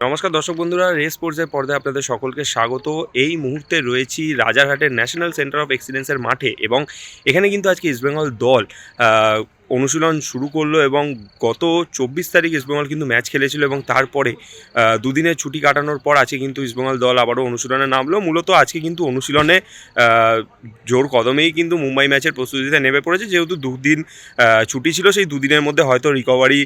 নমস্কার দর্শক বন্ধুরা, রেস স্পোর্টসের পর্দায় আপনাদের সকলকে স্বাগত। এই মুহূর্তে রয়েছি রাজারহাটের ন্যাশনাল সেন্টার অফ এক্সিলেন্সের মাঠে এবং এখানে কিন্তু আজকে ইস্টবেঙ্গল দল অনুশীলন শুরু করল এবং গত চব্বিশ তারিখ ইস্টবেঙ্গল কিন্তু ম্যাচ খেলেছিল এবং তারপরে দুদিনের ছুটি কাটানোর পর আজকে কিন্তু ইস্টবেঙ্গল দল আবারও অনুশীলনে নামলো। মূলত আজকে কিন্তু অনুশীলনে জোর কদমেই কিন্তু মুম্বাই ম্যাচের প্রস্তুতিতে নেমে পড়েছে। যেহেতু দুদিন ছুটি ছিল, সেই দুদিনের মধ্যে হয়তো রিকভারি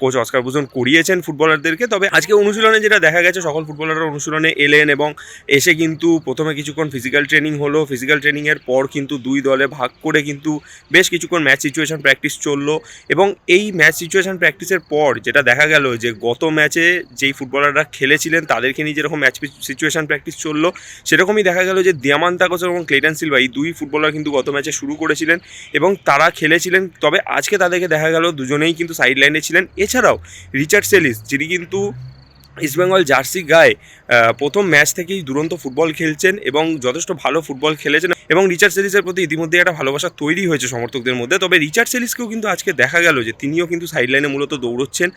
কোচ অস্কার ভূষণ করিয়েছেন ফুটবলারদেরকে। তবে আজকে অনুশীলনে যেটা দেখা গেছে, সকল ফুটবলাররা অনুশীলনে এলেন এবং এসে কিন্তু প্রথমে কিছুক্ষণ ফিজিক্যাল ট্রেনিং হলো। ফিজিক্যাল ট্রেনিংয়ের পর কিন্তু দুই দলে ভাগ করে কিন্তু বেশ কিছুক্ষণ ম্যাচ সিচুয়েশন প্র্যাকটিস চলল এবং এই ম্যাচ সিচুয়েশান প্র্যাকটিসের পর যেটা দেখা গেল যে গত ম্যাচে যেই ফুটবলাররা খেলেছিলেন তাদেরকে নিয়ে যেরকম ম্যাচ সিচুয়েশান প্র্যাকটিস চলল, সেরকমই দেখা গেল যে দিয়ামান তাকস এবং ক্লেটন সিলভা এই দুই ফুটবলার কিন্তু গত ম্যাচে শুরু করেছিলেন এবং তারা খেলেছিলেন। তবে আজকে তাদেরকে দেখা গেল দুজনেই কিন্তু সাইড লাইনে ছিলেন। এছাড়াও রিচার্ড সেলিস, যিনি কিন্তু ইস্টবেঙ্গল জার্সি গায়ে প্রথম ম্যাচ থেকেই দুরন্ত ফুটবল খেলছেন এবং যথেষ্ট ভালো ফুটবল খেলেছেন এবং রিচার্ড সেলিসের প্রতি ইতিমধ্যে একটা ভালোবাসা তৈরি হয়েছে সমর্থকদের মধ্যে। তবে রিচার্ড সেলিসকেও কিন্তু আজকে দেখা গেল যে তিনিও কিন্তু সাইড লাইনে মূলত দৌড়চ্ছেন।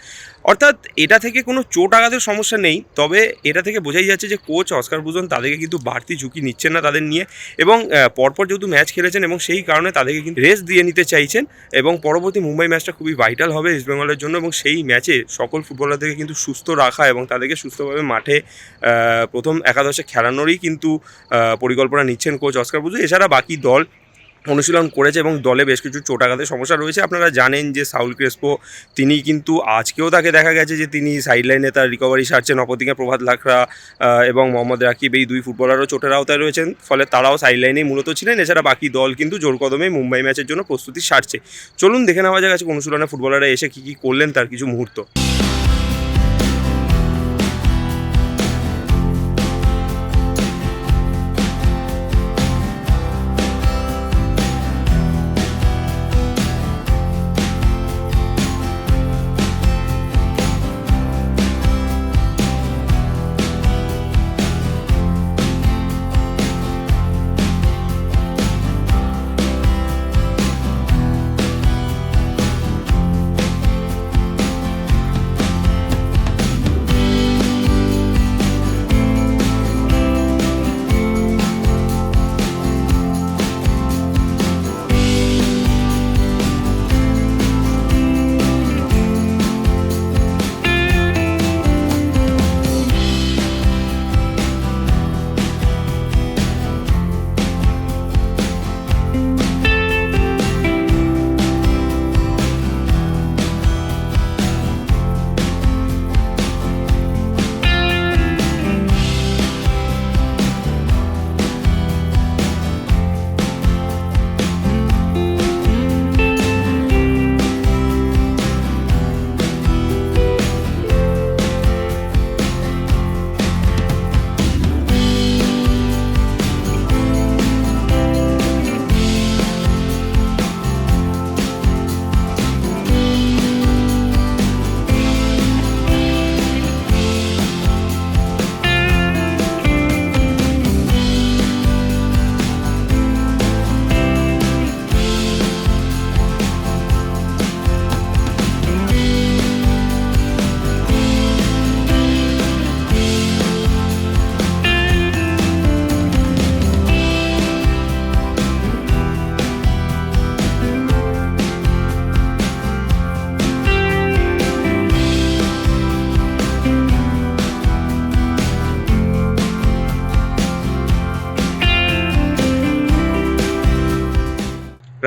অর্থাৎ এটা থেকে কোনো চোট আঘাতের সমস্যা নেই, তবে এটা থেকে বোঝাই যাচ্ছে যে কোচ অস্কার ভূষণ তাদেরকে কিন্তু বাড়তি ঝুঁকি নিচ্ছেন না তাদের নিয়ে এবং পরপর যেহেতু ম্যাচ খেলেছেন এবং সেই কারণে তাদেরকে কিন্তু রেস্ট দিয়ে নিতে চাইছেন এবং পরবর্তী মুম্বাই ম্যাচটা খুবই ভাইটাল হবে ইস্টবেঙ্গলের জন্য এবং সেই ম্যাচে সকল ফুটবলারদেরকে কিন্তু সুস্থ রাখা এবং তাদেরকে সুস্থভাবে মাঠে প্রথম একাদশে খেলানোরই কিন্তু পরিকল্পনা নিচ্ছেন কোচ অস্কার বুঝু এছাড়া বাকি দল অনুশীলন করেছে এবং দলে বেশ কিছু চোটাঘাতের সমস্যা রয়েছে। আপনারা জানেন যে সাউল ক্রেসপো, তিনি কিন্তু আজকেও তাকে দেখা গেছে যে তিনি সাইড লাইনে তার রিকভারি সারছেন। অপরদিকে প্রভাত লাখরা এবং মোহাম্মদ রাকিব এই দুই ফুটবলারও চোটের আওতায় রয়েছেন। ফলে তারাও সাইডলাইনেই মূলত ছিলেন। এছাড়া বাকি দল কিন্তু জোর কদমে মুম্বাই ম্যাচের জন্য প্রস্তুতি সারছে। চলুন দেখে নেওয়া যাক আজকে অনুশীলনে ফুটবলাররা এসে কী কী করলেন, তার কিছু মুহূর্ত।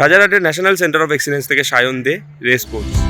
রাজারহাটের ন্যাশনাল সেন্টার অফ এক্সিলেন্স থেকে সায়ন দে রেস স্পোর্টস